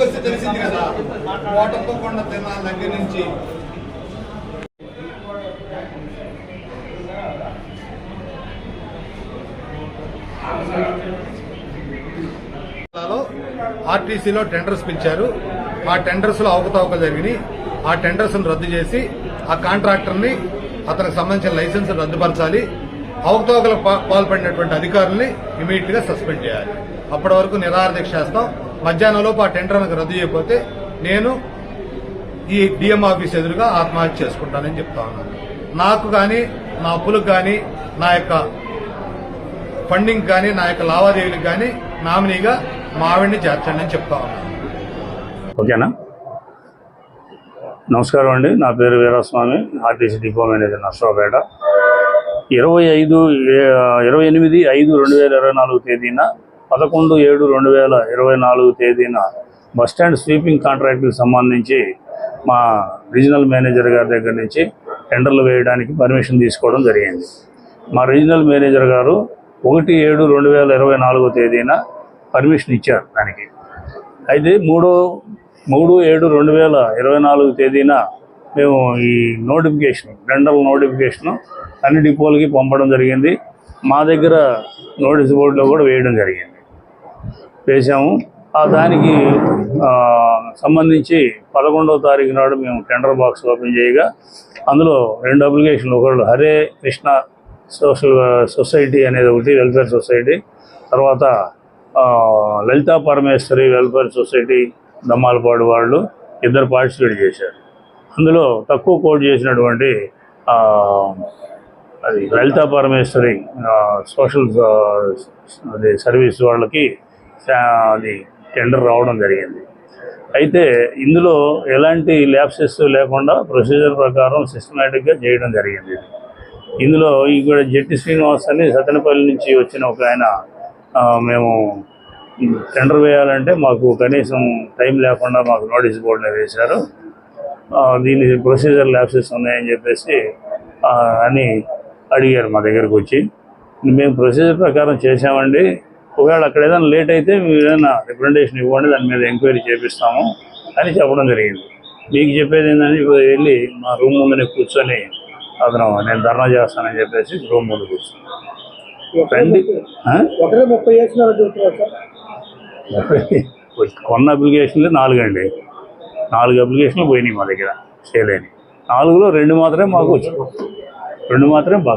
చూస్తే తెలిసింది కదా. ఓటతో కొండ తిన్న దగ్గర నుంచి. ఆర్టీసీలో టెండర్స్ పిలిచారు. ఆ టెండర్స్లో అవకతవకలు జరిగినాయి. ఆ టెండర్స్ రద్దు చేసి ఆ కాంట్రాక్టర్ని అతనికి సంబంధించిన లైసెన్స్ రద్దుపరచాలి. అవకతవకలకు పాల్పడినటువంటి అధికారుల్ని ఇమీడియట్గా సస్పెండ్ చేయాలి. అప్పటి వరకు నిరాహార చేస్తాం మధ్యాహ్నంలోపు ఆ టెండర్ నాకు రద్దు చేయకపోతే నేను ఈ డిఎం ఆఫీస్ ఎదురుగా ఆత్మహత్య చేసుకుంటానని చెప్తా ఉన్నాను. నాకు కానీ నా అప్పులకు కానీ నా యొక్క ఫండింగ్ కానీ నా యొక్క లావాదేవీలకు కానీ నామినీగా మావిడిని చేర్చండి అని చెప్తా ఉన్నాను. ఓకేనా? నమస్కారం అండి. నా పేరు Veeraswamy RTC depot manager Narasaraopet. ఇరవై ఐదు ఇరవై ఎనిమిది ఐదు రెండు వేల ఇరవై నాలుగు తేదీన పదకొండు ఏడు రెండు వేల ఇరవై నాలుగు తేదీన బస్టాండ్ స్వీపింగ్ కాంట్రాక్ట్కి సంబంధించి మా రీజనల్ మేనేజర్ గారి దగ్గర నుంచి టెండర్లు వేయడానికి పర్మిషన్ తీసుకోవడం జరిగింది. మా రీజనల్ మేనేజర్ గారు ఒకటి ఏడు రెండు వేల ఇరవై నాలుగో తేదీన పర్మిషన్ ఇచ్చారు దానికి అయితే మూడో మూడు ఏడు రెండు వేల ఇరవై నాలుగు తేదీన మేము ఈ నోటిఫికేషన్ టెండర్ నోటిఫికేషన్ అన్ని డిపోలకి పంపడం జరిగింది. మా దగ్గర నోటీస్ బోర్డులో కూడా వేయడం జరిగింది. వేసాము ఆ దానికి సంబంధించి పదకొండవ తారీఖు నాడు మేము టెండర్ బాక్స్ ఓపెన్ చేయగా అందులో రెండు అప్లికేషన్లు ఒకళ్ళు హరే కృష్ణ సోషల్ సొసైటీ అనేది ఒకటి వెల్ఫేర్ సొసైటీ తర్వాత లలితా పరమేశ్వరి వెల్ఫేర్ సొసైటీ దమ్మాలపాడు వాళ్ళు ఇద్దరు పార్టిసిపేట్ చేశారు. అందులో తక్కువ కోట్ చేసినటువంటి అది లలితా పరమేశ్వరి సోషల్ అది సర్వీస్ వాళ్ళకి అది టెండర్ రావడం జరిగింది. అయితే ఇందులో ఎలాంటి ల్యాప్సెస్ లేకుండా ప్రొసీజర్ ప్రకారం సిస్టమేటిక్గా చేయడం జరిగింది. ఇందులో ఇక్కడ జట్టి శ్రీనివాస్ అని సతనపల్లి నుంచి వచ్చిన ఒక ఆయన మేము టెండర్ వేయాలంటే మాకు కనీసం టైం లేకుండా మాకు నోటీస్ బోర్డులో వేశారు. దీని ప్రొసీజర్ ల్యాప్సెస్ ఉన్నాయని చెప్పేసి అని అడిగారు మా దగ్గరకు వచ్చి. మేము ప్రొసీజర్ ప్రకారం చేసామండి ఒకవేళ అక్కడ ఏదైనా లేట్ అయితే మీరు ఏదైనా రిప్రజెంటేషన్ ఇవ్వండి దాని మీద ఎంక్వైరీ చేపిస్తాము అని చెప్పడం జరిగింది. మీకు చెప్పేది ఏంటంటే వెళ్ళి మా రూమ్ ముందునే కూర్చొని అతను నేను ధర్నా చేస్తానని చెప్పేసి రూమ్ ముందు కూర్చొని రండి ఆ? ఒకరే ముప్పై కొన్న అప్లికేషన్లు నాలుగండి. నాలుగు అప్లికేషన్లు పోయినాయి మా దగ్గర. చేయలేని నాలుగులో రెండు మాత్రమే మాకు వచ్చాయి రెండు మాత్రమే బాక్స్.